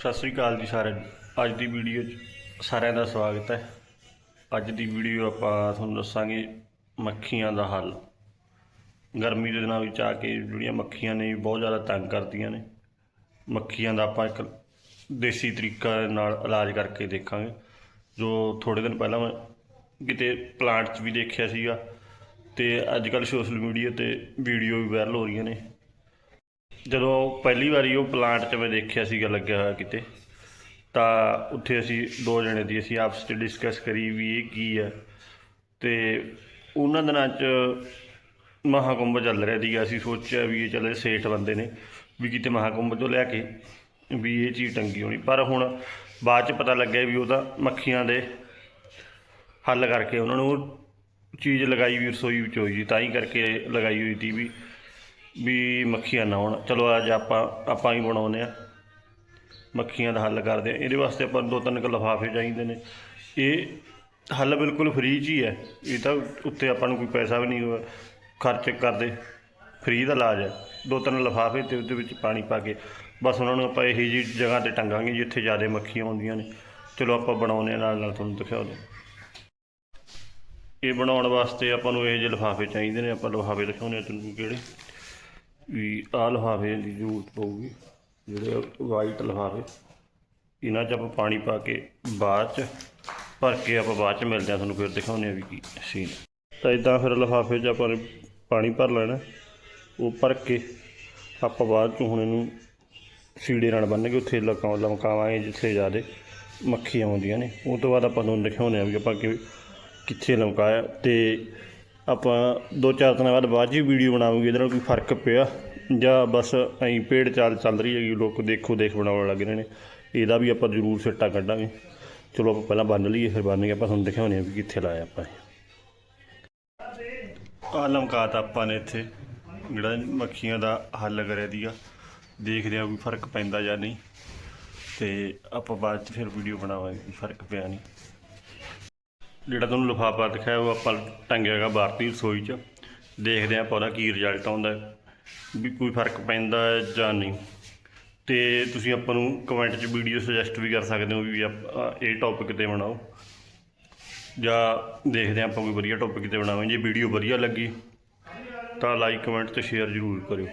ਸਤਿ ਸ੍ਰੀ ਅਕਾਲ ਜੀ ਸਾਰਿਆਂ ਨੂੰ। ਅੱਜ ਦੀ ਵੀਡੀਓ 'ਚ ਸਾਰਿਆਂ ਦਾ ਸਵਾਗਤ ਹੈ। ਅੱਜ ਦੀ ਵੀਡੀਓ ਆਪਾਂ ਤੁਹਾਨੂੰ ਦੱਸਾਂਗੇ ਮੱਖੀਆਂ ਦਾ ਹੱਲ। ਗਰਮੀ ਦੇ ਦਿਨਾਂ ਵਿੱਚ ਆ ਕੇ ਜਿਹੜੀਆਂ ਮੱਖੀਆਂ ਨੇ ਬਹੁਤ ਜ਼ਿਆਦਾ ਤੰਗ ਕਰਦੀਆਂ ਨੇ। ਮੱਖੀਆਂ ਦਾ ਆਪਾਂ ਇੱਕ ਦੇਸੀ ਤਰੀਕਾ ਨਾਲ ਇਲਾਜ ਕਰਕੇ ਦੇਖਾਂਗੇ। ਜੋ ਥੋੜੇ ਦਿਨ ਪਹਿਲਾਂ ਮੈਂ ਕਿਤੇ ਪਲਾਂਟ 'ਚ ਵੀ ਦੇਖਿਆ ਸੀਗਾ ਤੇ ਅੱਜ ਕੱਲ੍ਹ ਸੋਸ਼ਲ ਮੀਡੀਆ ਤੇ ਵੀਡੀਓ ਵੀ ਵਾਇਰਲ ਹੋ ਰਹੀਆਂ ਨੇ। ਜਦੋਂ ਪਹਿਲੀ ਵਾਰੀ ਉਹ ਪਲਾਂਟ 'ਚ ਮੈਂ ਦੇਖਿਆ ਸੀਗਾ ਲੱਗਿਆ ਹੋਇਆ ਕਿਤੇ, ਤਾਂ ਉੱਥੇ ਅਸੀਂ ਦੋ ਜਣੇ ਦੀ ਅਸੀਂ ਆਪਸ 'ਚ ਡਿਸਕਸ ਕਰੀ ਵੀ ਇਹ ਕੀ ਹੈ ਤੇ ਉਹਨਾਂ ਦਿਨਾਂ 'ਚ ਮਹਾਕੁੰਭ ਚੱਲ ਰਿਹਾ ਸੀਗਾ। ਅਸੀਂ ਸੋਚਿਆ ਵੀ ਇਹ ਚੱਲੇ ਸੇਠ ਬੰਦੇ ਨੇ ਵੀ ਕਿਤੇ ਮਹਾਕੁੰਭ ਤੋਂ ਲੈ ਕੇ ਵੀ ਇਹ ਚੀਜ਼ ਟੰਗੀ ਹੋਣੀ। ਪਰ ਹੁਣ ਬਾਅਦ 'ਚ ਪਤਾ ਲੱਗਿਆ ਵੀ ਉਹ ਤਾਂ ਮੱਖੀਆਂ ਦੇ ਹੱਲ ਕਰਕੇ ਉਹਨਾਂ ਨੂੰ ਉਹ ਚੀਜ਼ ਲਗਾਈ ਵੀ ਰਸੋਈ ਵਿੱਚ ਹੋਈ ਸੀ, ਤਾਂ ਹੀ ਕਰਕੇ ਲਗਾਈ ਹੋਈ ਸੀ ਵੀ ਵੀ ਮੱਖੀਆਂ ਨਾ ਆਉਣ ਚਲੋ ਅੱਜ ਆਪਾਂ ਆਪਾਂ ਹੀ ਬਣਾਉਂਦੇ ਆ ਮੱਖੀਆਂ ਦਾ ਹੱਲ ਕਰਦੇ ਆ ਇਹਦੇ ਵਾਸਤੇ ਆਪਾਂ ਨੂੰ ਦੋ ਤਿੰਨ ਕੁ ਲਿਫਾਫੇ ਚਾਹੀਦੇ ਨੇ। ਇਹ ਹੱਲ ਬਿਲਕੁਲ ਫ੍ਰੀ 'ਚ ਹੀ ਹੈ। ਇਹ ਤਾਂ ਉੱਤੇ ਆਪਾਂ ਨੂੰ ਕੋਈ ਪੈਸਾ ਵੀ ਨਹੀਂ ਖਰਚ ਕਰਦੇ। ਫ੍ਰੀ ਦਾ ਇਲਾਜ ਹੈ। ਦੋ ਤਿੰਨ ਲਿਫਾਫੇ ਤੇ ਉਹਦੇ ਵਿੱਚ ਪਾਣੀ ਪਾ ਕੇ। ਬਸ ਉਹਨਾਂ ਨੂੰ ਆਪਾਂ ਇਹੀ ਜੀ ਜਗ੍ਹਾ ਤੇ ਟੰਗਾਂਗੇ ਜਿੱਥੇ ਜ਼ਿਆਦਾ ਮੱਖੀਆਂ ਆਉਂਦੀਆਂ ਨੇ। ਚਲੋ ਆਪਾਂ ਬਣਾਉਂਦੇ ਆ ਨਾਲ ਨਾਲ ਤੁਹਾਨੂੰ ਦਿਖਾਉਂਦੇ ਇਹ ਬਣਾਉਣ ਵਾਸਤੇ ਆਪਾਂ ਨੂੰ ਇਹ ਜਿਹੇ ਲਿਫਾਫੇ ਚਾਹੀਦੇ ਨੇ। ਆਪਾਂ ਲਿਫਾਫੇ ਦਿਖਾਉਂਦੇ ਆ ਤੁਹਾਨੂੰ ਕਿਹੜੇ। ਵੀ ਆਹ ਲਿਫਾਫੇ ਦੀ ਜ਼ਰੂਰਤ ਪਊਗੀ, ਜਿਹੜੇ ਵਾਈਟ ਲਫ਼ਾਫੇ। ਇਹਨਾਂ 'ਚ ਆਪਾਂ ਪਾਣੀ ਪਾ ਕੇ ਬਾਅਦ 'ਚ ਭਰ ਕੇ ਆਪਾਂ ਬਾਅਦ 'ਚ ਮਿਲਦੇ ਆ ਤੁਹਾਨੂੰ ਫਿਰ ਦਿਖਾਉਂਦੇ ਆ ਵੀ ਕੀ ਸੀਨ ਤਾਂ ਇਦਾਂ ਫਿਰ ਲਿਫਾਫੇ 'ਚ ਆਪਾਂ ਪਾਣੀ ਭਰ ਲੈਣਾ, ਉਹ ਭਰ ਕੇ ਆਪਾਂ ਬਾਅਦ 'ਚ ਹੁਣ ਇਹਨੂੰ ਸੀੜੇ ਨਾਲ ਬੰਨ ਕੇ ਉੱਥੇ ਲਗਾ ਲਮਕਾਵਾਂਗੇ ਜਿੱਥੇ ਜ਼ਿਆਦੇ ਮੱਖੀਆਂ ਆਉਂਦੀਆਂ ਨੇ। ਉਹ ਤੋਂ ਬਾਅਦ ਆਪਾਂ ਤੁਹਾਨੂੰ ਦਿਖਾਉਂਦੇ ਆ ਵੀ ਆਪਾਂ ਕਿ, ਕਿੱਥੇ ਲਮਕਾਇਆ ਤੇ ਆਪਾਂ ਦੋ ਚਾਰ ਦਿਨਾਂ ਬਾਅਦ ਬਾਅਦ 'ਚ ਹੀ ਵੀਡੀਓ ਬਣਾਵਾਂਗੇ, ਇਹਦੇ ਨਾਲ ਕੋਈ ਫ਼ਰਕ ਪਿਆ। ਜਾਂ ਬਸ ਐਂ ਪੇੜ ਚਾਲ ਚੱਲ ਰਹੀ ਹੈਗੀ, ਲੋਕ ਦੇਖੋ ਦੇਖ ਬਣਾਉਣ ਲੱਗ ਰਹੇ ਨੇ। ਇਹਦਾ ਵੀ ਆਪਾਂ ਜ਼ਰੂਰ ਸਿੱਟਾ ਕੱਢਾਂਗੇ। ਚਲੋ ਆਪਾਂ ਪਹਿਲਾਂ ਬੰਨ ਲਈਏ, ਫਿਰ ਬੰਨ ਕੇ ਆਪਾਂ ਤੁਹਾਨੂੰ ਦਿਖਾਉਂਦੇ ਆ ਵੀ ਕਿੱਥੇ ਲਾਇਆ ਆਪਾਂ ਇਹ। ਆਹ ਆਪਾਂ ਨੇ ਇੱਥੇ, ਜਿਹੜਾ ਮੱਖੀਆਂ ਦਾ ਹੱਲ ਕਰਿਆ ਦੀਗਾ ਦੇਖਦੇ ਆ ਕੋਈ ਫ਼ਰਕ ਪੈਂਦਾ ਜਾਂ ਨਹੀਂ। ਤੇ ਆਪਾਂ ਬਾਅਦ 'ਚ ਫਿਰ ਵੀਡੀਓ ਬਣਾਵਾਂਗੇ ਵੀ ਫ਼ਰਕ ਪਿਆ ਨਹੀਂ। ਜਿਹੜਾ ਤੁਹਾਨੂੰ ਲਿਫਾਫਾ ਦਿਖਾਇਆ ਉਹ ਆਪਾਂ ਟੰਗਿਆ ਹੈਗਾ ਭਾਰਤੀ ਰਸੋਈ 'ਚ। ਦੇਖਦੇ ਹਾਂ ਆਪਾਂ ਉਹਦਾ ਕੀ ਰਿਜ਼ਲਟ ਆਉਂਦਾ ਵੀ ਕੋਈ ਫ਼ਰਕ ਪੈਂਦਾ ਜਾਂ ਨਹੀਂ। ਤੇ ਤੁਸੀਂ ਆਪਾਂ ਨੂੰ ਕਮੈਂਟ 'ਚ ਵੀਡੀਓ ਸੁਜੈਸਟ ਵੀ ਕਰ ਸਕਦੇ ਹੋ ਵੀ ਆਪਾਂ ਇਹ ਟੌਪਿਕ ਤੇ ਬਣਾਓ। ਜਾਂ ਦੇਖਦੇ ਹਾਂ ਆਪਾਂ ਕੋਈ ਵਧੀਆ ਟੌਪਿਕ ਤੇ ਬਣਾਵਾਂਗੇ। ਜੇ ਵੀਡੀਓ ਵਧੀਆ ਲੱਗੀ ਤਾਂ ਲਾਈਕ ਕਮੈਂਟ ਤੇ ਸ਼ੇਅਰ ਜ਼ਰੂਰ ਕਰਿਓ।